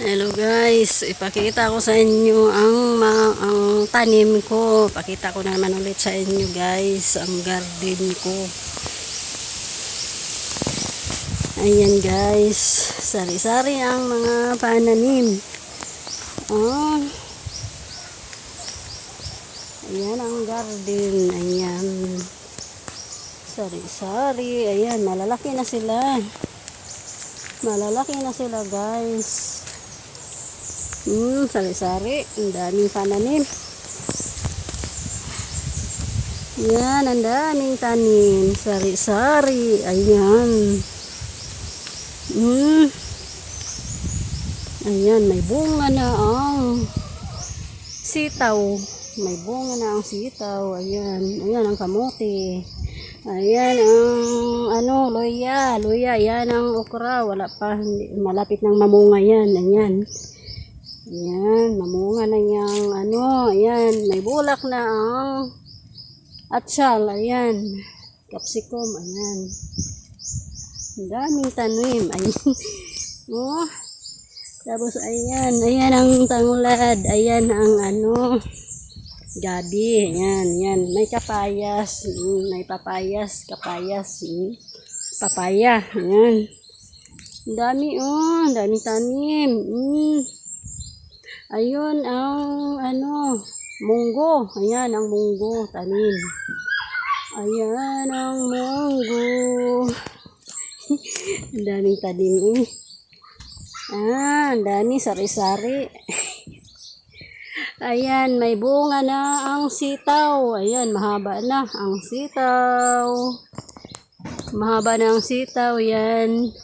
Hello guys, ipakita ko sa inyo ang, ang tanim ko. Pakita ko naman ulit sa inyo guys, ang garden ko. Ayan guys, sari-sari ang mga pananim. Oh. Ayan ang garden, ayan. Sari-sari, ayan, malalaki na sila. Malalaki na sila guys. Hmm, sari-sari. Ang daming pananim. Yan, ang daming tanim. Sari-sari. Ayan. Hmm. Ayan, may bunga na ang sitaw. May bunga na ang sitaw. Ayan. Ayan ang kamote. Ayan ang ano, loya. Loya, yan ang okra. Wala pa. Malapit ng mamunga yan. Ayan. Ayan, mamunga na niyang ano, ayan, may bulak na ang atsal, ayan, capsicum, ayan. Ang daming tanim, ayan. oh, tapos ayan, ayan ang tangulad, ayan ang ano, gabi, ayan, ayan, may kapayas, mm, may papayas, kapayas, mm, papaya, ayan. Ang dami, oh, ang daming tanim, mm. Ayun ang ano, munggo. Ayan ang munggo, tanim. Ayan ang munggo. ang daming tanim eh. Ah, ang dami sari-sari. Ayan, may bunga na ang sitaw. Ayan, mahaba na ang sitaw. Mahaba na ang sitaw, yan.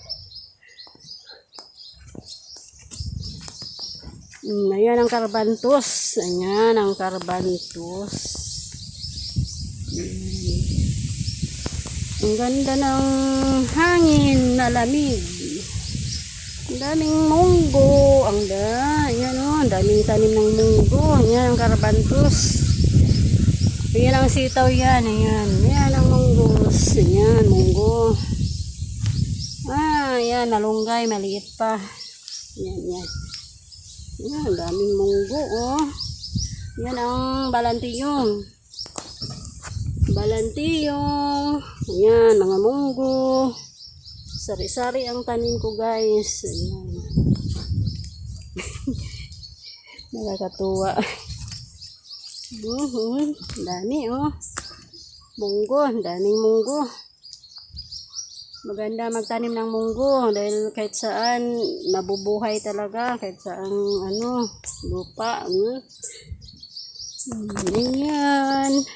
Mm, ayan ang karbantus. Ayan ang karbantus. Mm. Ang ganda ng hangin na lamig. Ang daming munggo. Ang da. Ayan o. Ang daming tanim ng munggo. Ayan ang karbantus. Ayan ang sitaw yan. Ayan. Ayan ang munggos. Ayan, munggo. Ah, ayan. Nalunggay. Maliit pa. Ayan, yan. Yan, daming munggo, oh. Yan ang balantiyong. Balantiyong. Ayan, mga munggo. Sari-sari ang tanim ko, guys. Ayan. Nakakatuwa. Mhm, dami, oh. Munggo, daming munggo. Maganda magtanim ng munggo dahil kahit saan nabubuhay talaga, kahit saan ano, lupa. Hmm, Ayan.